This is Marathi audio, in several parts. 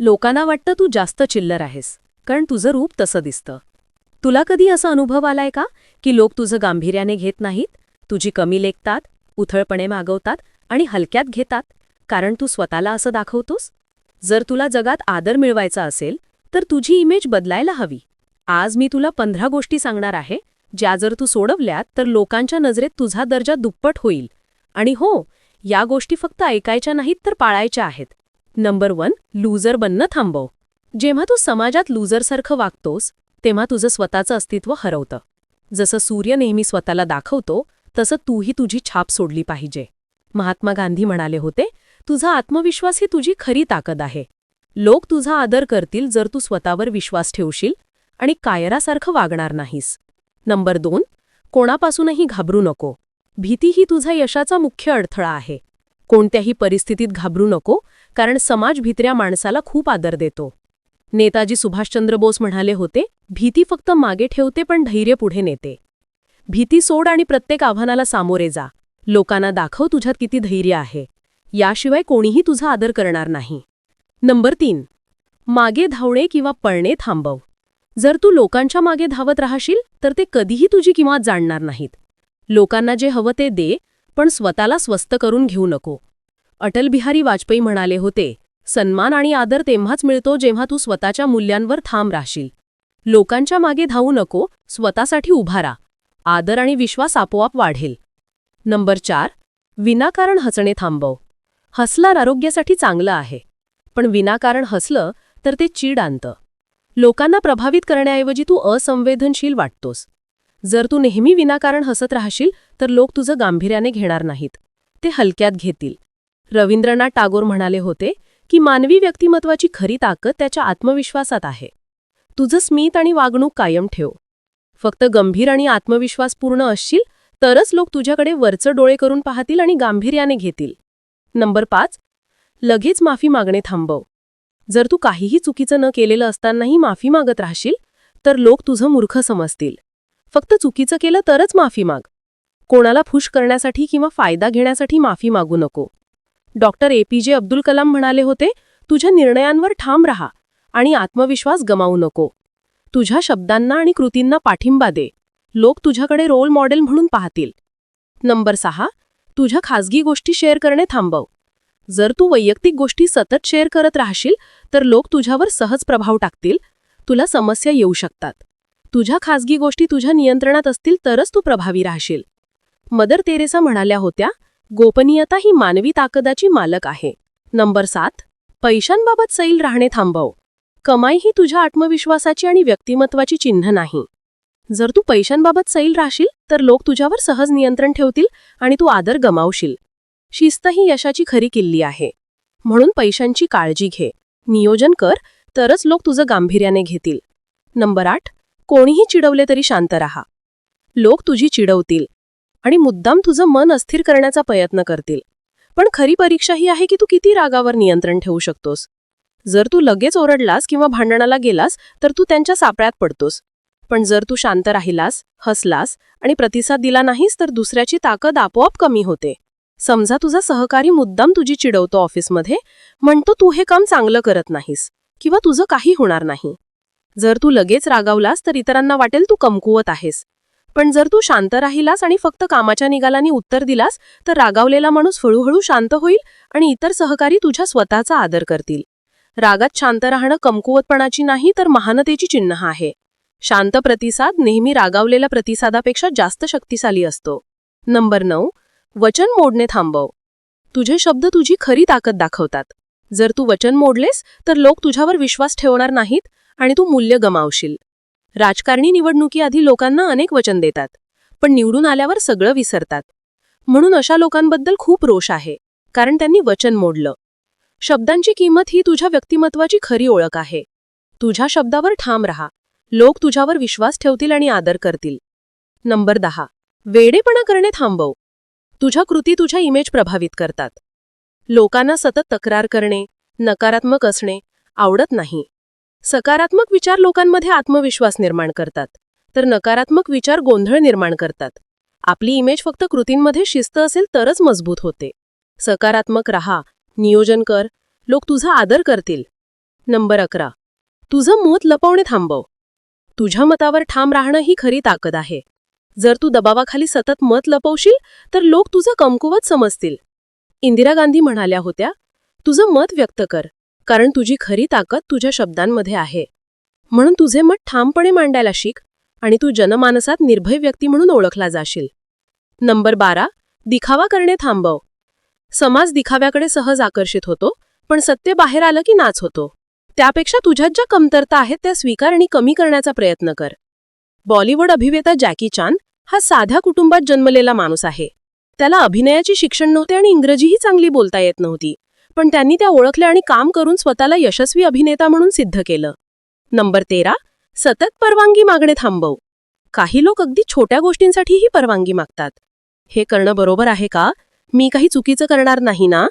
लोकांना वाटतं तू जास्त चिल्लर आहेस कारण तुझं रूप तसं दिसतं. तुला कधी असा अनुभव आलाय का की लोक तुझं गांभीर्याने घेत नाहीत तुझी कमी लेखतात उथळपणे मागवतात आणि हलक्यात घेतात कारण तू स्वतःला असं दाखवतोस? जर तुला जगात आदर मिळवायचा असेल तर तुझी इमेज बदलायला हवी. आज मी तुला पंधरा गोष्टी सांगणार आहे ज्या जर तू सोडवल्यात तर लोकांच्या नजरेत तुझा दर्जा दुप्पट होईल. आणि हो या गोष्टी फक्त ऐकायच्या नाहीत तर पाळायच्या आहेत. नंबर वन लूजर बनणं थांबव. जेव्हा तू समाजात लूजरसारखं वागतोस तेव्हा तुझं स्वतःचं अस्तित्व हरवतं. जसं सूर्य नेहमी स्वतःला दाखवतो तसं तूही तुझी छाप सोडली पाहिजे. महात्मा गांधी म्हणाले होते तुझा आत्मविश्वास ही तुझी खरी ताकद आहे. लोक तुझा आदर करतील जर तू स्वतःवर विश्वास ठेवशील आणि कायरासारखं वागणार नाहीस. नंबर दोन कोणापासूनही घाबरू नको. भीती ही तुझा यशाचा मुख्य अडथळा आहे. कोणत्याही परिस्थितीत घाबरू नको कारण समाज भित्र्या माणसाला खूप आदर देतो. नेताजी सुभाषचंद्र बोस म्हणाले होते भीती फक्त मागे ठेवते पण धैर्य पुढे नेते. भीती सोड आणि प्रत्येक आव्हानाला सामोरे जा. लोकांना दाखव तुझ्यात किती धैर्य आहे. याशिवाय कोणीही तुझा आदर करणार नाही. नंबर तीन. मागे धावणे किंवा पळणे थांबव. जर तू लोकांच्या मागे धावत राहशील तर ते कधीही तुझी किंमत जाणणार नाहीत. लोकांना जे हवं ते दे पण स्वतःला स्वस्त करून घेऊ नको. अटल बिहारी वाजपेयी म्हणाले होते सन्मान आणि आदर तेव्हाच मिळतो जेव्हा तू स्वतःच्या मूल्यांवर थांब राहशील. लोकांच्या मागे धावू नको स्वतःसाठी उभा राहा. आदर आणि विश्वास आपोआप वाढेल. नंबर चार विनाकारण हसणे थांबव. हसलार आरोग्यासाठी चांगलं आहे. पण विनाकारण हसलं तर ते चीड आणतं. लोकांना प्रभावित करण्याऐवजी तू असंवेदनशील वाटतोस. जर तू नेहमी विनाकारण हसत राहशील तर लोक तुझं गांभीर्याने घेणार नाहीत. ते हलक्यात घेतील. रवींद्रनाथ टागोर म्हणाले होते की मानवी व्यक्तिमत्वाची खरी ताकद त्याच्या आत्मविश्वासात आहे. तुझं स्मित आणि वागणूक कायम ठेव. फक्त गंभीर आणि आत्मविश्वासपूर्ण असशील तरच लोक तुझ्याकडे वरचं डोळे करून पाहतील आणि गांभीर्याने घेतील. नंबर पाच लगेच माफी मागणे थांबव. जर तू काहीही चुकीचं न केलेलं असतानाही माफी मागत राहशील तर लोक तुझं मूर्ख समजतील. फक्त चुकीचं केलं तरच माफी माग. कोणाला खुश करण्यासाठी किंवा फायदा घेण्यासाठी माफी मागू नको. डॉक्टर जे अब्दुल कलाम म्हणाले होते तुझ्या निर्णयांवर ठाम राहा आणि आत्मविश्वास गमावू नको. तुझ्या शब्दांना आणि कृतींना पाठिंबा दे. लोक तुझ्याकडे रोल मॉडेल म्हणून पाहतील. नंबर सहा तुझ्या खासगी गोष्टी शेअर करणे थांबव. जर तू वैयक्तिक गोष्टी सतत शेअर करत राहशील तर लोक तुझ्यावर सहज प्रभाव टाकतील. तुला समस्या येऊ शकतात. तुझ्या खासगी गोष्टी तुझ्या नियंत्रणात असतील तरच तू प्रभावी राहशील. मदर तेरेसा म्हणाल्या होत्या गोपनीयता ही मानवी ताकदाची मालक आहे. नंबर सात पैशांबाबत सैल राहणे थांबव. कमाई ही तुझ्या आत्मविश्वासाची आणि व्यक्तिमत्वाची चिन्ह नाही. जर तू पैशांबाबत सैल राहशील तर लोक तुझ्यावर सहज नियंत्रण ठेवतील आणि तू आदर गमावशील. शिस्त ही यशाची खरी किल्ली आहे. म्हणून पैशांची काळजी घे. नियोजन कर तरच लोक तुझं गांभीर्याने घेतील. नंबर आठ कोणीही चिडवले तरी शांत राहा. लोक तुझी चिडवतील आणि मुद्दाम तुझं मन अस्थिर करण्याचा प्रयत्न करतील. पण खरी परीक्षा ही आहे की तू किती रागावर नियंत्रण ठेवू शकतोस. जर तू लगेच ओरडलास किंवा भांडणाला गेलास तर तू त्यांच्या सापळ्यात पडतोस. पण जर तू शांत राहिलास हसलास आणि प्रतिसाद दिला नाहीस तर दुसऱ्याची ताकद आपोआप कमी होते. समजा तुझा सहकारी मुद्दाम तुझी चिडवतो ऑफिसमध्ये म्हणतो तू हे काम चांगलं करत नाहीस किंवा तुझं काही होणार नाही. जर तू लगेच रागावलास तर इतरांना वाटेल तू कमकुवत आहेस. पण जर तू शांत राहिलास आणि फक्त कामाच्या निकालांनी उत्तर दिलास तर रागावलेला माणूस हळूहळू शांत होईल आणि इतर सहकारी तुझ्या स्वतःचा आदर करतील. रागात शांत राहणं कमकुवतपणाची नाही तर महानतेची चिन्ह आहे. शांत प्रतिसाद नेहमी रागावलेल्या प्रतिसादापेक्षा जास्त शक्तिशाली असतो. नंबर नऊ. वचन मोडणे थांबव. तुझे शब्द तुझी खरी ताकद दाखवतात. जर तू वचन मोडलेस तर लोक तुझ्यावर विश्वास ठेवणार नाहीत आणि तू मूल्य गमावशील. राजकारणी निवडणुकीआधी लोकांना अनेक वचन देतात पण निवडून आल्यावर सगळं विसरतात. म्हणून अशा लोकांबद्दल खूप रोष आहे कारण त्यांनी वचन मोडलं. शब्दांची किंमत ही तुझ्या व्यक्तिमत्वाची खरी ओळख आहे. तुझ्या शब्दावर ठाम राहा. लोक तुझ्यावर विश्वास ठेवतील आणि आदर करतील. नंबर दहा. वेडेपणा करणे थांबव. तुझ्या कृती तुझ्या इमेज प्रभावित करतात. लोकांना सतत तक्रार करणे नकारात्मक असणे आवडत नाही. सकारात्मक विचार लोकांमध्ये आत्मविश्वास निर्माण करतात तर नकारात्मक विचार गोंधळ निर्माण करतात. आपली इमेज फक्त कृतींमध्ये शिस्त असेल तरच मजबूत होते. सकारात्मक रहा नियोजन कर लोक तुझा आदर करतील. नंबर अकरा. तुझं मत लपवणे थांबव. तुझ्या मतावर ठाम राहणं ही खरी ताकद आहे. जर तू दबावाखाली सतत मत लपवशील तर लोक तुझं कमकुवत समजतील. इंदिरा गांधी म्हणाल्या होत्या तुझं मत व्यक्त कर. कारण तुझी खरी ताकद तुझ्या शब्दांमध्ये आहे. म्हणून तुझे मत ठामपणे मांडायला शिक आणि तू जनमानसात निर्भय व्यक्ती म्हणून ओळखला जाशील. नंबर बारा. दिखावा करणे थांबव. समाज दिखाव्याकडे सहज आकर्षित होतो पण सत्य बाहेर आलं की नाच होतो. त्यापेक्षा तुझ्यात ज्या कमतरता आहेत त्या स्वीकार आणि कमी करण्याचा प्रयत्न कर. बॉलिवूड अभिनेता जॅकी चान हा साध्या कुटुंबात जन्मलेला माणूस आहे. त्याला अभिनयाची शिक्षण नव्हते आणि इंग्रजीही चांगली बोलता येत नव्हती. पण त्यांनी त्या ओळखल्या आणि काम करून स्वतःला यशस्वी अभिनेता म्हणून सिद्ध केलं. नंबर तेरा सतत परवानगी मागणे थांबव. काही लोक अगदी छोट्या गोष्टींसाठीही परवानगी मागतात. हे करणं बरोबर आहे का? मी काही चुकीचं करणार नाही ना?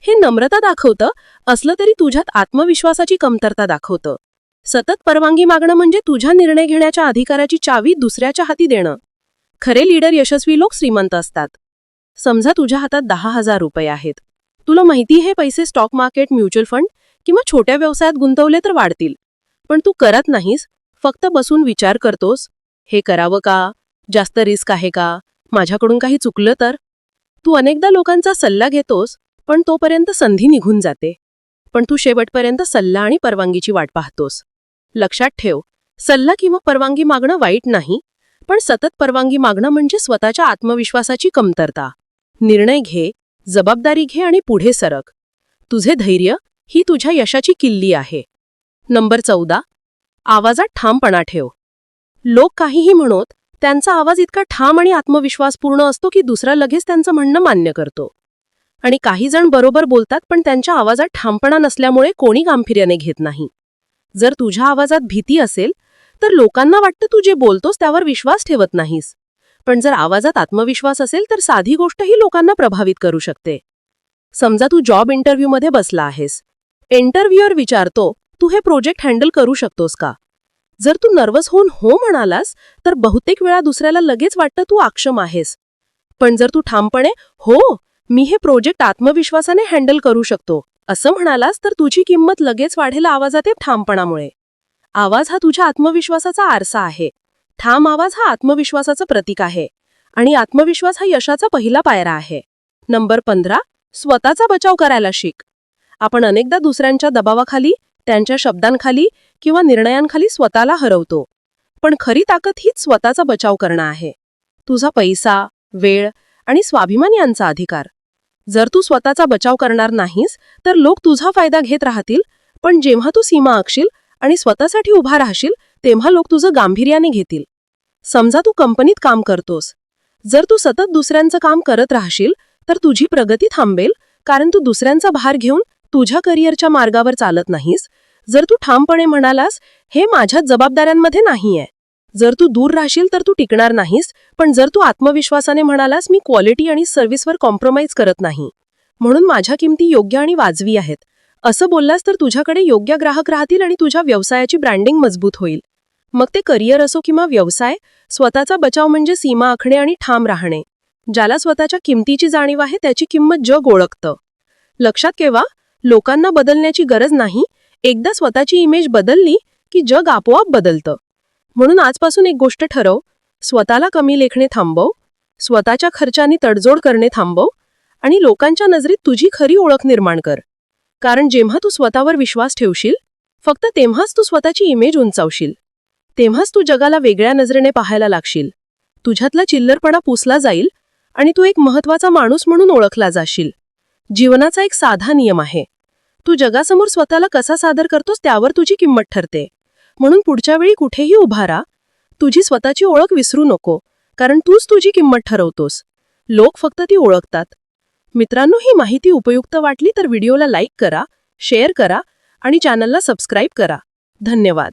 हे नम्रता दाखवतं असलं तरी तुझ्यात आत्मविश्वासाची कमतरता दाखवतं. सतत परवानगी मागणं म्हणजे तुझ्या निर्णय घेण्याच्या अधिकाराची चावी दुसऱ्याच्या हाती देणं. खरे लीडर यशस्वी लोक श्रीमंत असतात. समजा तुझ्या हातात दहा हजार रुपये आहेत. तुला माहिती हे पैसे स्टॉक मार्केट म्युच्युअल फंड किंवा छोट्या व्यवसायात गुंतवले तर वाढतील. पण तू करत नाहीस फक्त बसून विचार करतोस हे करावं का? जास्त रिस्क आहे का? माझ्याकडून काही चुकलं तर? तू अनेकदा लोकांचा सल्ला घेतोस पण तोपर्यंत संधी निघून जाते. पण तू शेवटपर्यंत सल्ला आणि परवानगीची वाट पाहतोस. लक्षात ठेव सल्ला किंवा परवानगी मागणं वाईट नाही पण सतत परवानगी मागणं म्हणजे स्वतःच्या आत्मविश्वासाची कमतरता. निर्णय घे जबाबदारी घे आणि पुढे सरक. तुझे धैर्य ही तुझ्या यशाची किल्ली आहे. नंबर चौदा. आवाजात ठामपणा ठेव. लोक काहीही म्हणोत त्यांचा आवाज इतका ठाम आणि आत्मविश्वासपूर्ण असतो की दुसरा लगेच त्यांचं म्हणणं मान्य करतो. आणि काही जण बरोबर बोलतात पण त्यांच्या आवाजात ठामपणा नसल्यामुळे कोणी गांभीर्याने घेत नाही. जर तुझ्या आवाजात भीती असेल तर लोकांना वाटतं तू जे बोलतोस त्यावर विश्वास ठेवत नाहीस. पण जर आवाजात आत्मविश्वास असेल तर साधी गोष्टही लोकांना प्रभावित करू शकते. समजा तू जॉब इंटरव्ह्यूमध्ये बसला आहेस. इंटरव्ह्यूअर विचारतो तू हे प्रोजेक्ट हँडल करू शकतोस का? जर तू नर्वस होऊन हो म्हणालास तर बहुतेक वेळा दुसऱ्याला लगेच वाटतं तू अक्षम आहेस. पण जर तू ठामपणे हो मी हे प्रोजेक्ट आत्मविश्वासाने हँडल करू शकतो असं म्हणालास तर तुझी किंमत लगेच वाढेल आवाजात ठामपणामुळे. आवाज हा तुझ्या आत्मविश्वासाचा आरसा आहे. ठाम आवाज हा आत्मविश्वासाचं प्रतीक आहे आणि आत्मविश्वास हा यशाचा पहिला पायरा आहे. नंबर पंधरा स्वतःचा बचाव करायला शिक. आपण अनेकदा दुसऱ्यांच्या दबावाखाली त्यांच्या शब्दांखाली किंवा निर्णयांखाली स्वतःला हरवतो. पण खरी ताकद हीच स्वतःचा बचाव करणं आहे. तुझा पैसा वेळ आणि स्वाभिमान यांचा अधिकार. जर तू स्वतःचा बचाव करणार नाहीस तर लोक तुझा फायदा घेत राहतील पण जेव्हा तू सीमा आखशील आणि स्वतःसाठी उभा राहशील तेव्हा लोक तुझं गांभीर्याने घेतील. समजा तू कंपनीत काम करतोस. जर तू सतत दुसऱ्यांचं काम करत राहशील तर तुझी प्रगती थांबेल कारण तू दुसऱ्यांचा भार घेऊन तुझ्या करिअरच्या मार्गावर चालत नाहीस. जर तू ठामपणे म्हणालास हे माझ्या जबाबदाऱ्यांमध्ये नाहीये. जर तू दूर राहशील तर तू टिकणार नाहीस पण जर तू आत्मविश्वासाने म्हणालास मी क्वालिटी आणि सर्व्हिसवर कॉम्प्रोमाइज करत नाही. म्हणून माझ्या किमती योग्य आणि वाजवी आहेत. असं बोललास तर तुझ्याकडे योग्य ग्राहक राहतील आणि तुझ्या व्यवसायाची ब्रँडिंग मजबूत होईल. मग ते करिअर असो किंवा व्यवसाय स्वतःचा बचाव म्हणजे सीमा आखणे आणि ठाम राहणे. ज्याला स्वतःच्या किमतीची जाणीव आहे त्याची किंमत जग ओळखतं. लक्षात ठेवा लोकांना बदलण्याची गरज नाही. एकदा स्वतःची इमेज बदलली की जग आपोआप बदलतं. म्हणून आजपासून एक गोष्ट ठरव स्वतःला कमी लेखणे थांबव स्वतःच्या खर्चाने तडजोड करणे थांबव आणि लोकांच्या नजरेत तुझी खरी ओळख निर्माण कर. कारण जेव्हा तू स्वतःवर विश्वास ठेवशील फक्त तेव्हाच तू स्वतःची इमेज उंचावशील. तेव्हाच तू जगाला वेगळ्या नजरेने पाहायला लागशील. तुझ्यातला चिल्लरपणा पुसला जाईल आणि तू एक महत्त्वाचा माणूस म्हणून ओळखला जाशील. जीवनाचा एक साधा नियम आहे. तू जगासमोर स्वतःला कसा सादर करतोस त्यावर तुझी किंमत ठरते. म्हणून पुढच्या वेळी कुठेही उभा राहा. तुझी स्वतःची ओळख विसरू नको कारण तूच तुझी किंमत ठरवतोस. लोक फक्त ती ओळखतात. मित्रांनो ही माहिती उपयुक्त वाटली तर व्हिडिओला लाईक करा शेअर करा आणि चॅनलला सबस्क्राईब करा. धन्यवाद.